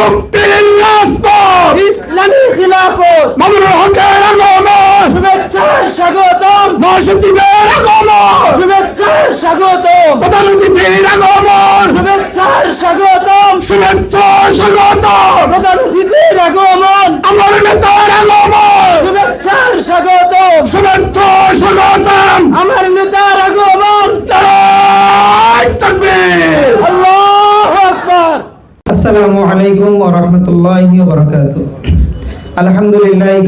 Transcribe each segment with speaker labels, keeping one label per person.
Speaker 1: মুক্তির রাজপথ!
Speaker 2: ইসলামী খিলাফত!
Speaker 1: মামুনুল হকের আগমন!
Speaker 2: শুভেচ্ছার স্বাগতম!
Speaker 1: মহাসচিবের আগমন!
Speaker 2: শুভেচ্ছার স্বাগতম!
Speaker 1: প্রধান অতিথির আগমন!
Speaker 2: শুভেচ্ছার স্বাগতম!
Speaker 1: শুভেচ্ছা স্বাগত
Speaker 2: প্রধান অতিথির আগমন!
Speaker 1: আমার নেতার আগমন!
Speaker 2: শুভেচ্ছার স্বাগতম!
Speaker 1: শুভেচ্ছা স্বাগতম!
Speaker 2: আমার নেতার আগমন!
Speaker 1: তাকবীর
Speaker 3: আসসালামু আলাইকুম ওয়া রাহমাতুল্লাহি ওয়া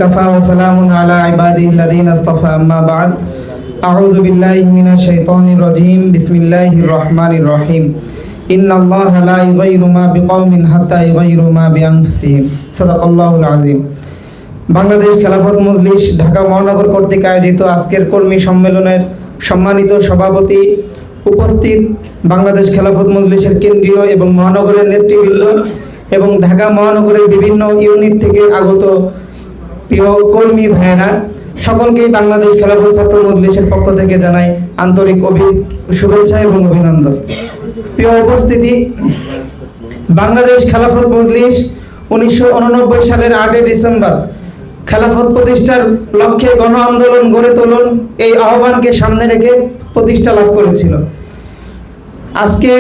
Speaker 3: কাফা ওয়া সালামুন আলা ইবাদিল্লাযিনা ইসতাফা আম্মা বা'দ। আউযু রহিম। ইন্নাল্লাহা লা ইউগাইরু মা বিকওমিন হাত্তা ইউগাইরু মা বিআনফুসিহিম। সাদাকাল্লাহুল আযীম। বাংলাদেশ খেলাফত মজলিস ঢাকা মহানগর কর্তৃক আয়োজিত আজকের কর্মী সম্মেলনের সম্মানিত সভাপতি উপস্থিত বাংলাদেশ খেলাফত মজলিসের কেন্দ্রীয় এবং মহানগরের নেতৃবৃন্দ এবং ঢাকা মহানগরের বিভিন্ন ইউনিট থেকে আগত প্রিয় কর্মী ভাইয়েরা, সকলকেই বাংলাদেশ খেলাফত ছাত্র মজলিসের পক্ষ থেকে জানাই আন্তরিক অভি শুভেচ্ছা এবং অভিনন্দন। প্রিয় উপস্থিতি, বাংলাদেশ খেলাফত মজলিস উনিশশো উননব্বই সালের আটই ডিসেম্বর খেলাফত প্রতিষ্ঠার লক্ষ্যে গণ আন্দোলন গড়ে তুলুন এই আহ্বানকে সামনে রেখে প্রতিষ্ঠা লাভ করেছিল। আজকে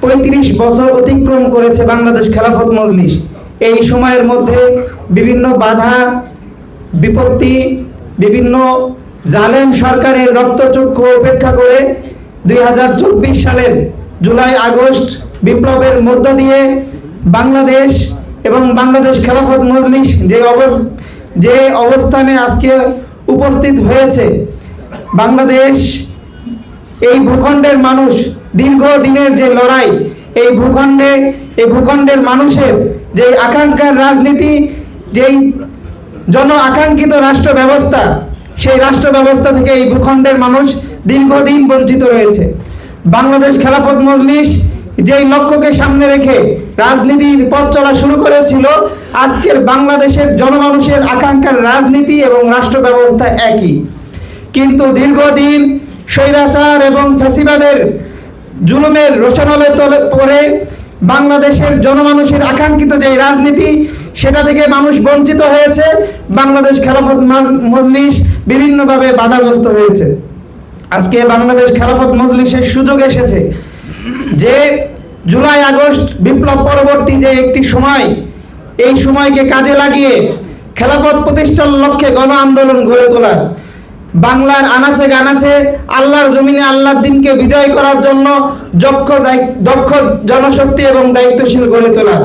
Speaker 3: পঁয়ত্রিশ বছর অতিক্রম করেছে বাংলাদেশ খেলাফত মজলিস। এই সময়ের মধ্যে বিভিন্ন বাধা, বিপত্তি, বিভিন্ন জালেম সরকারের রক্তচক্ষু উপেক্ষা করে দুই হাজার চব্বিশ সালের জুলাই, আগস্ট বিপ্লবের মধ্য দিয়ে বাংলাদেশ এবং বাংলাদেশ খেলাফত মজলিস যে অবস- যে অবস্থানে আজকে উপস্থিত হয়েছে বাংলাদেশ, এই ভূখণ্ডের মানুষ দীর্ঘদিনের যে লড়াই, এই ভূখণ্ডে, এই ভূখণ্ডের মানুষের যে আকাঙ্ক্ষার রাজনীতি, যেই জন আকাঙ্ক্ষিত রাষ্ট্র ব্যবস্থা, সেই রাষ্ট্র ব্যবস্থা থেকে এই ভূখণ্ডের মানুষ দীর্ঘদিন বঞ্চিত রয়েছে। বাংলাদেশ খেলাফত মজলিস যেই লক্ষ্যকে সামনে রেখে রাজনীতির পথ চলা শুরু করেছিল। আজকের বাংলাদেশের জনমানুষের আকাঙ্ক্ষার রাজনীতি এবং রাষ্ট্র ব্যবস্থা একই। কিন্তু দীর্ঘদিন স্বৈরাচার এবং ফ্যাসিবাদের জুলুমের রোশনালে তলে পড়ে বাংলাদেশের জনমানুষের আকাঙ্ক্ষিত যে রাজনীতি, সেটা থেকে মানুষ বঞ্চিত হয়েছে। বাংলাদেশ খেলাফত মা- মজলিস বিভিন্নভাবে বাধাগ্রস্ত হয়েছে। আজকে বাংলাদেশ খেলাফত মজলিসের সুযোগ এসেছে যে জুলাই, আগস্ট বিপ্লব পরবর্তী যে একটি সময়, এই সময়কে কাজে লাগিয়ে খেলাফত প্রতিষ্ঠার লক্ষ্যে গণ আন্দোলন গড়ে তোলা বাংলার আনাচে গানাচে আল্লাহর জমিনে আল্লাহর দিনকে বিজয় করার জন্য দক্ষ দক্ষ জনশক্তি এবং দায়িত্বশীল গড়ে তোলা